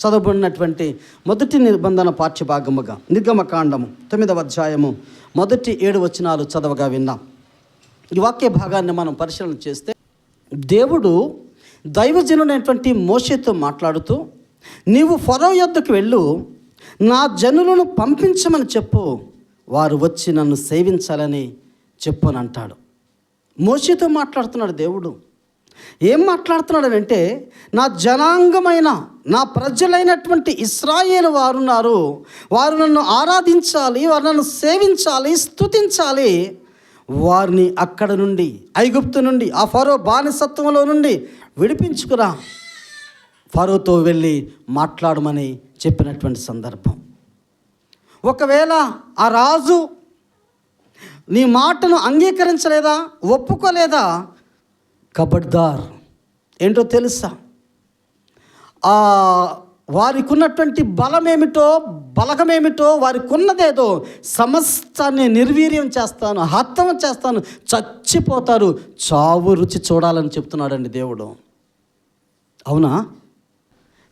చదవబడినటువంటి మొదటి నిబంధన పాఠ్యభాగముగా నిర్గమకాండము తొమ్మిదవ అధ్యాయము మొదటి ఏడు వచనాలు చదవగా విన్నాం. ఈ వాక్య భాగాన్ని మనం పరిశీలన చేస్తే దేవుడు దైవజనుడైనటువంటి మోషేతో మాట్లాడుతూ నీవు ఫరో యొద్దకు వెళ్ళు నా జనులను పంపించమని చెప్పు వారు వచ్చి నన్ను సేవించాలని చెప్పని అంటాడు. మోషేతో మాట్లాడుతున్నాడు దేవుడు. ఏం మాట్లాడుతున్నాడనంటే నా జనాంగమైన నా ప్రజలైనటువంటి ఇస్రాయేల్ వారున్నారు. వారు నన్ను ఆరాధించాలి వారు నన్ను సేవించాలి స్తుతించాలి. వారిని అక్కడ నుండి ఐగుప్తు నుండి ఆ ఫరో బానిసత్వంలో నుండి విడిపించుకురా. ఫరోతో వెళ్ళి మాట్లాడమని చెప్పినటువంటి సందర్భం. ఒకవేళ ఆ రాజు నీ మాటను అంగీకరించలేదా ఒప్పుకోలేదా కబడ్దార్. ఏంటో తెలుసా? ఆ వారికి ఉన్నటువంటి బలమేమిటో బలగమేమిటో వారికి ఉన్నదేదో సమస్తాన్ని నిర్వీర్యం చేస్తాను హత్తం చేస్తాను చచ్చిపోతారు. చావు రుచి చూడాలని చెప్తున్నాడండి దేవుడు. అవునా?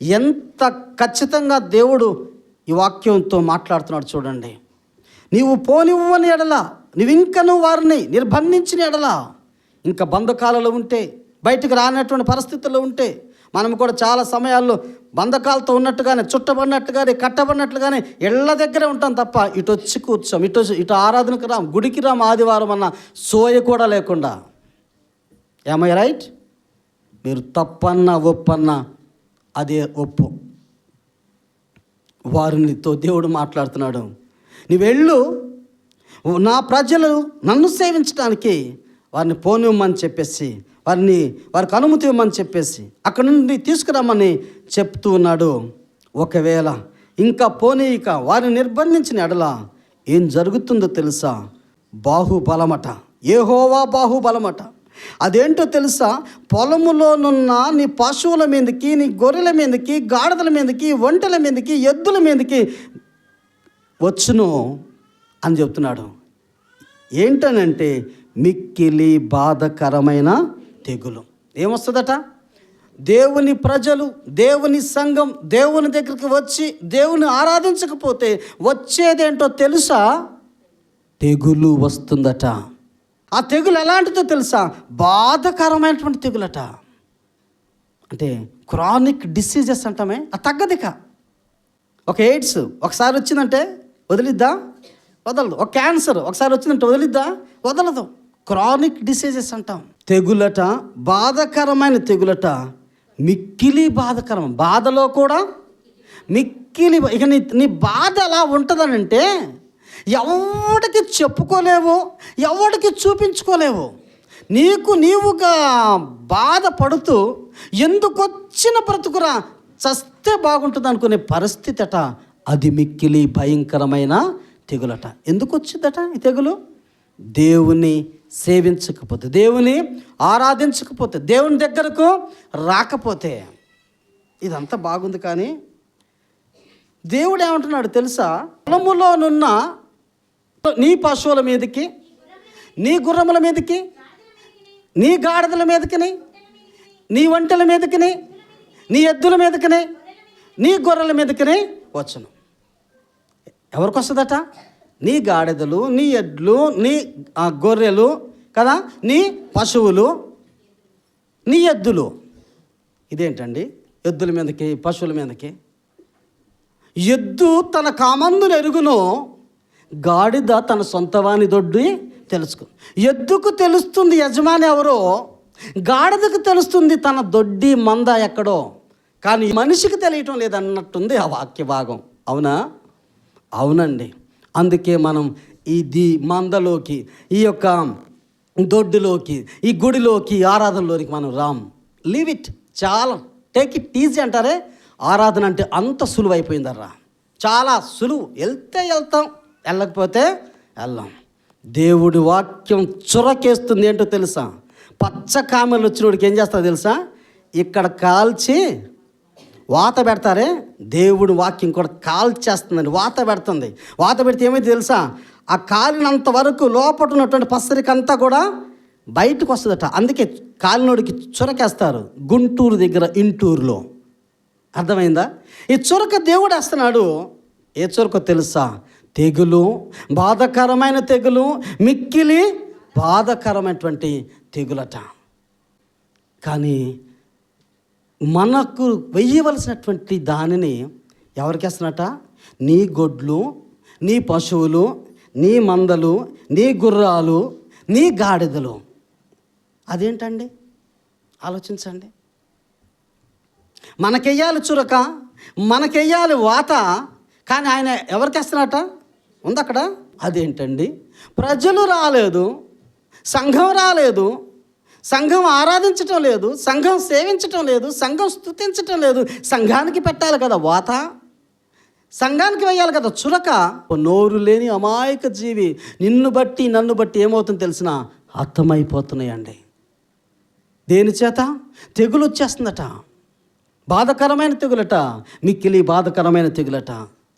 ఎంత ఖచ్చితంగా దేవుడు ఈ వాక్యంతో మాట్లాడుతున్నాడు చూడండి. నీవు పోనివ్వని ఎడల నువ్వు ఇంకను వారిని నిర్బంధించిన ఎడల ఇంకా బంధకాలలో ఉంటే బయటకు రానటువంటి పరిస్థితుల్లో ఉంటే మనం కూడా చాలా సమయాల్లో బంధకాలతో ఉన్నట్టుగానే చుట్టబడినట్టుగానే కట్టబడినట్లుగానే ఇళ్ళ దగ్గరే ఉంటాం తప్ప ఇటు వచ్చి కూర్చోం ఇటు వచ్చి- ఇటు ఆరాధనకు రాం గుడికి రాం ఆదివారం అన్న సోయ కూడా లేకుండా. ఏమై రైట్ మీరు తప్పన్నా ఒప్పన్నా అదే ఒప్పు. వారినితో దేవుడు మాట్లాడుతున్నాడు. నీ వెళ్ళు. నా ప్రజలు నన్ను సేవించడానికి వారిని పోనివ్వమని చెప్పేసి వారిని వారికి అనుమతి ఇవ్వమని చెప్పేసి అక్కడ నుండి తీసుకురమ్మని చెప్తూ ఉన్నాడు. ఒకవేళ ఇంకా పోనీయక వారిని నిర్బంధించిన ఎడల ఏం జరుగుతుందో తెలుసా? బాహుబలమట. ఏహోవా బాహుబలమట. అదేంటో తెలుసా? పొలములోనున్న నీ పశువుల మీదకి నీ గొర్రెల మీదకి గాడిదల మీదకి ఒంటెల మీదకి ఎద్దుల మీదకి వచ్చును అని చెప్తున్నాడు. ఏంటనంటే మిక్కిలి బాధకరమైన తెగులు. ఏమొస్తుందట? దేవుని ప్రజలు దేవుని సంఘం దేవుని దగ్గరికి వచ్చి దేవుని ఆరాధించకపోతే వచ్చేదేంటో తెలుసా? తెగులు వస్తుందట. ఆ తెగులు ఎలాంటిదో తెలుసా? బాధకరమైనటువంటి తెగులట. అంటే క్రానిక్ డిసీజెస్ అంటామే ఆ తగ్గదిక. ఒక ఎయిడ్స్ ఒకసారి వచ్చిందంటే వదిలిద్దా? వదలదు. ఒక క్యాన్సర్ ఒకసారి వచ్చిందంటే వదిలిద్దా? వదలదు. క్రానిక్ డిసీజెస్ అంటాం. తెగులట బాధకరమైన తెగులట మిక్కిలి బాధకరం. బాధలో కూడా మిక్కిలి ఇక నీ నీ బాధ ఎలా ఉంటుందనంటే ఎవడికి చెప్పుకోలేవు ఎవడికి చూపించుకోలేవు. నీకు నీవుగా బాధపడుతూ ఎందుకొచ్చిన బ్రతుకురా చస్తే బాగుంటుంది అనుకునే పరిస్థితి అట అది మిక్కిలి భయంకరమైన తెగులట. ఎందుకు వచ్చిందట ఈ తెగులు? దేవుని సేవించకపోతే దేవుని ఆరాధించకపోతే దేవుని దగ్గరకు రాకపోతే ఇదంతా బాగుంది కానీ దేవుడు ఏమంటున్నాడు తెలుసా? పొలములోనున్న నీ పశువుల మీదకి నీ గుర్రముల మీదకి నీ గాడిదల మీదకిని నీ వంటల మీదకిని నీ ఎద్దుల మీదకిని నీ గొర్రెల మీదకిని వచ్చును. ఎవరికి వస్తుందట? నీ గాడిదలు నీ ఎడ్లు నీ ఆ, గొర్రెలు కదా? నీ పశువులు నీ ఎద్దులు. ఇదేంటండి? ఎద్దుల మీదకి పశువుల మీదకి. ఎద్దు తన కామందును ఎరుగును గాడిద తన సొంతవాని దొడ్డి తెలుసుకో ఎద్దుకు తెలుస్తుంది యజమాని ఎవరో గాడిదకు తెలుస్తుంది తన దొడ్డి మంద ఎక్కడో. కానీ మనిషికి తెలియటం లేదన్నట్టుంది ఆ వాక్య భాగం అవునా? అవునండి. అందుకే మనం ఇది మందలోకి ఈ యొక్క దొడ్డులోకి ఈ గుడిలోకి ఆరాధనలోనికి మనం రాం. లీవ్ ఇట్ చాలా. టేక్ ఇట్ ఈజీ అంటారే. ఆరాధన అంటే అంత సులువు అయిపోయిందర్రా చాలా సులువు. వెళ్తే వెళ్తాం. వెళ్ళకపోతే వెళ్ళాం. దేవుడి వాక్యం చురకేస్తుంది ఏంటో తెలుసా? పచ్చ కామెలు వచ్చినోడికి ఏం చేస్తా తెలుసా? ఇక్కడ కాల్చి వాత పెడతారే? దేవుడి వాక్యం కూడా కాల్చేస్తుందండి వాత పెడుతుంది. వాత పెడితే ఏమైతే తెలుసా? ఆ కాలినంత వరకు లోపల ఉన్నటువంటి పసరికంతా కూడా బయటకు వస్తుందట. అందుకే కాలినోడికి చురకేస్తారు గుంటూరు దగ్గర ఇంటూరులో. అర్థమైందా? ఈ చురక దేవుడు వేస్తున్నాడు. ఏ చురక తెలుసా? తెగులు బాధకరమైన తెగులు మిక్కిలి బాధకరమైనటువంటి తెగులట. కానీ మనకు వెయ్యవలసినటువంటి దానిని ఎవరికేస్తున్నట నీ గొడ్లు నీ పశువులు నీ మందలు నీ గుర్రాలు నీ గాడిదలు. అదేంటండి? ఆలోచించండి. మనకెయ్యాలి చురక మనకెయ్యాలి వాత కానీ ఆయన ఎవరికేస్తున్నట ఉంది అక్కడ అదేంటండి? ప్రజలు రాలేదు సంఘం రాలేదు సంఘం ఆరాధించటం లేదు సంఘం సేవించటం లేదు సంఘం స్థుతించటం లేదు. సంఘానికి పెట్టాలి కదా వాత సంఘానికి వేయాలి కదా చురక. ఓ నోరు లేని అమాయక జీవి నిన్ను బట్టి నన్ను బట్టి ఏమవుతుందో తెలిసిన అర్థమైపోతున్నాయండి దేని చేత? తెగులు వచ్చేస్తుందట బాధకరమైన తెగులట. మిక్కిలి బాధకరమైన తెగులట.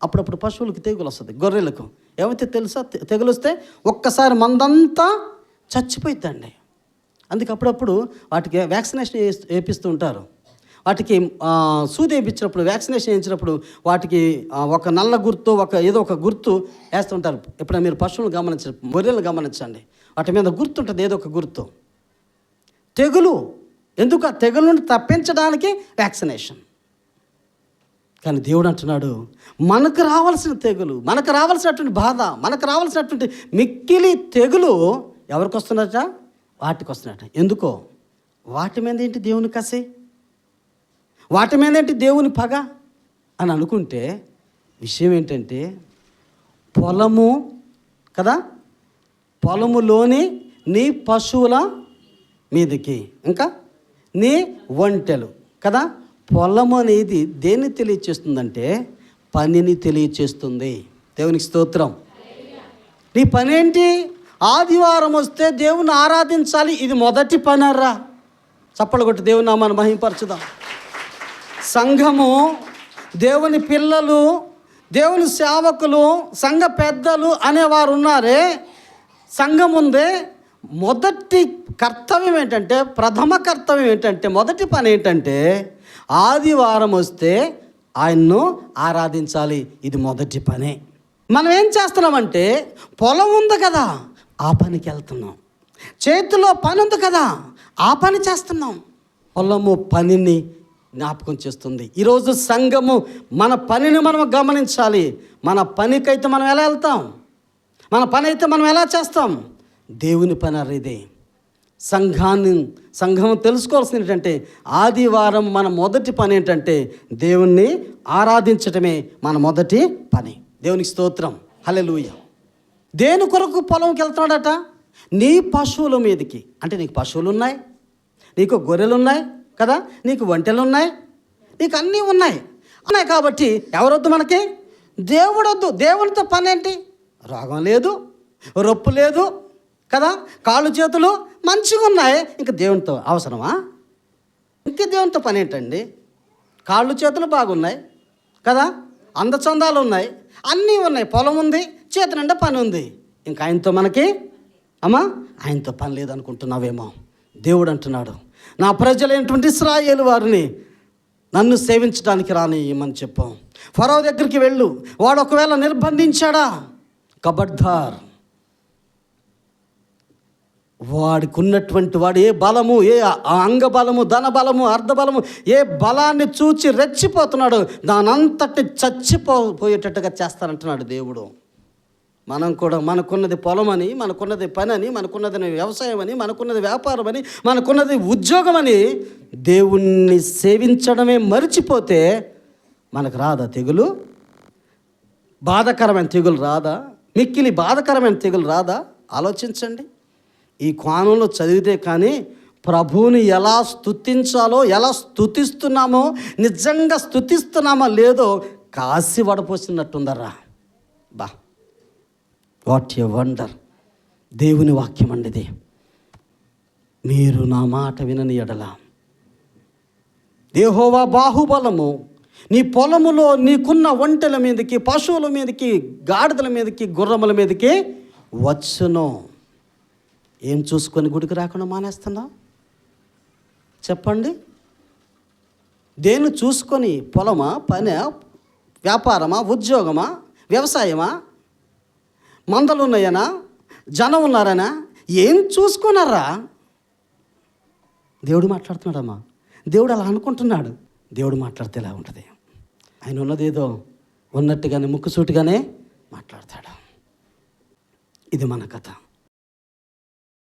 అప్పుడప్పుడు పశువులకు తెగులు వస్తుంది గొర్రెలకు. ఏమైతే తెలుసా? తెగులు వస్తే ఒక్కసారి మందంతా చచ్చిపోయిద్దండి. అందుకే అప్పుడప్పుడు వాటికి వ్యాక్సినేషన్ వేపిస్తూ ఉంటారు వాటికి సూది వేయించినప్పుడు వ్యాక్సినేషన్ వేయించినప్పుడు వాటికి ఒక నల్ల గుర్తు ఒక ఏదో ఒక గుర్తు వేస్తుంటారు. ఎప్పుడైనా మీరు పశువులు గమనించ మొర్రెలు గమనించండి. వాటి మీద గుర్తు ఉంటుంది ఏదో ఒక గుర్తు. తెగులు. ఎందుకు ఆ తెగులుని తప్పించడానికి వ్యాక్సినేషన్? కానీ దేవుడు అంటున్నాడు మనకు రావాల్సిన తెగులు మనకు రావాల్సినటువంటి బాధ మనకు రావాల్సినటువంటి మిక్కిలి తెగులు ఎవరికి వస్తున్నట వాటికి వస్తున్నట్టు ఎందుకో? వాటి మీద ఏంటి దేవుని కసి? వాటి మీద ఏంటి దేవుని పగ? అని అనుకుంటే విషయం ఏంటంటే పొలము కదా? పొలములోని నీ పశువుల మీదకి ఇంకా? నీ ఒంటెలు కదా? పొలం అనేది దేన్ని తెలియచేస్తుందంటే పనిని తెలియచేస్తుంది. దేవునికి స్తోత్రం. నీ పని ఏంటి ఆదివారం వస్తే దేవుని ఆరాధించాలి. ఇది మొదటి పనర్రా. చప్పలు కొట్టి దేవుని మనం మహింపరచుదాం. సంఘము దేవుని పిల్లలు దేవుని సేవకులు సంఘ పెద్దలు అనేవారు ఉన్నారే. సంఘం ఉందే. మొదటి కర్తవ్యం ఏంటంటే ప్రథమ కర్తవ్యం ఏంటంటే మొదటి పని ఏంటంటే ఆదివారం వస్తే ఆయన్ను ఆరాధించాలి. ఇది మొదటి పనే. మనం ఏం చేస్తున్నామంటే పొలం ఉంది కదా. ఆ పనికి వెళ్తున్నాం. చేతిలో పని ఉంది కదా ఆ పని చేస్తున్నాం. పొలము పనిని జ్ఞాపకం చేస్తుంది. ఈరోజు సంఘము మన పనిని మనం గమనించాలి. మన పనికైతే మనం ఎలా వెళ్తాం? మన పని అయితే మనం ఎలా చేస్తాం? దేవుని పని అరే సంఘాన్ని సంఘం తెలుసుకోవాల్సింది ఏంటంటే ఆదివారం మన మొదటి పని ఏంటంటే దేవుణ్ణి ఆరాధించటమే మన మొదటి పని. దేవునికి స్తోత్రం. హల్లెలూయా. దేని కొరకు పొలంకి వెళ్తున్నాడట? నీ పశువుల మీదకి. అంటే నీకు పశువులు ఉన్నాయి నీకు గొర్రెలు ఉన్నాయి కదా నీకు ఒంటెలు ఉన్నాయి నీకు అన్నీ ఉన్నాయి. ఉన్నాయి కాబట్టి ఎవరొద్దు మనకి? దేవుడొద్దు. దేవునితో పని ఏంటి రోగం లేదు రొప్పు లేదు కదా కాళ్ళు చేతులు మంచిగా ఉన్నాయి. ఇంకా దేవునితో అవసరమా? ఇంక దేవునితో పని ఏంటండి కాళ్ళు చేతులు బాగున్నాయి కదా అందచందాలు ఉన్నాయి. అన్నీ ఉన్నాయి. పొలం ఉంది చేతి నిండా పని ఉంది. ఇంకా ఆయనతో మనకి అమ్మా ఆయనతో పని లేదనుకుంటున్నావేమో. దేవుడు అంటున్నాడు నా ప్రజలైనటువంటి ఇస్రాయేలు వారిని నన్ను సేవించడానికి రానియమని చెప్పాం. ఫరో దగ్గరికి వెళ్ళు వాడు ఒకవేళ నిర్బంధించాడా? కబడ్దార్. వాడికి ఉన్నటువంటి వాడు ఏ బలము ఏ అంగబలము ధనబలము అర్ధబలము ఏ బలాన్ని చూచి రెచ్చిపోతున్నాడు దానంతటి చచ్చిపో పోయేటట్టుగా చేస్తానంటున్నాడు దేవుడు. మనం కూడా మనకున్నది పొలం అని మనకున్నది పని అని మనకున్నది వ్యవసాయం అని మనకున్నది వ్యాపారం అని మనకున్నది ఉద్యోగం అని దేవుణ్ణి సేవించడమే మరిచిపోతే మనకు రాదా తెగులు? బాధకరమైన తెగులు రాదా? మిక్కిలి బాధకరమైన తెగులు రాదా? ఆలోచించండి. ఈ కోణంలో చదివితే కానీ ప్రభువుని ఎలా స్థుతించాలో ఎలా స్థుతిస్తున్నామో నిజంగా స్థుతిస్తున్నామా లేదో కాసి వడపోసినట్టుందర్రా. బా. What a wonder. దేవుని వాక్యం అండిది. మీరు నా మాట వినని ఎడల. దేహోవా బాహుబలము నీ పొలములో నీకున్న ఒంటెల మీదకి పశువుల మీదకి గాడిదల మీదకి గుర్రముల మీదకి వచ్చును. ఏం చూసుకొని గుడికి రాకుండా మానేస్తున్నావు? చెప్పండి. దేన్ని చూసుకొని పొలమా పని వ్యాపారమా ఉద్యోగమా వ్యవసాయమా? మందలు ఉన్నాయనా జనం ఉన్నారనా ఏం చూసుకున్నారా? దేవుడు మాట్లాడుతున్నాడమ్మా. దేవుడు అలా అనుకుంటున్నాడు. దేవుడు మాట్లాడితే ఇలా ఉంటుంది? ఆయన ఉన్నదేదో ఉన్నట్టుగానే ముక్కుసూటిగానే మాట్లాడతాడు. ఇది మన కథ.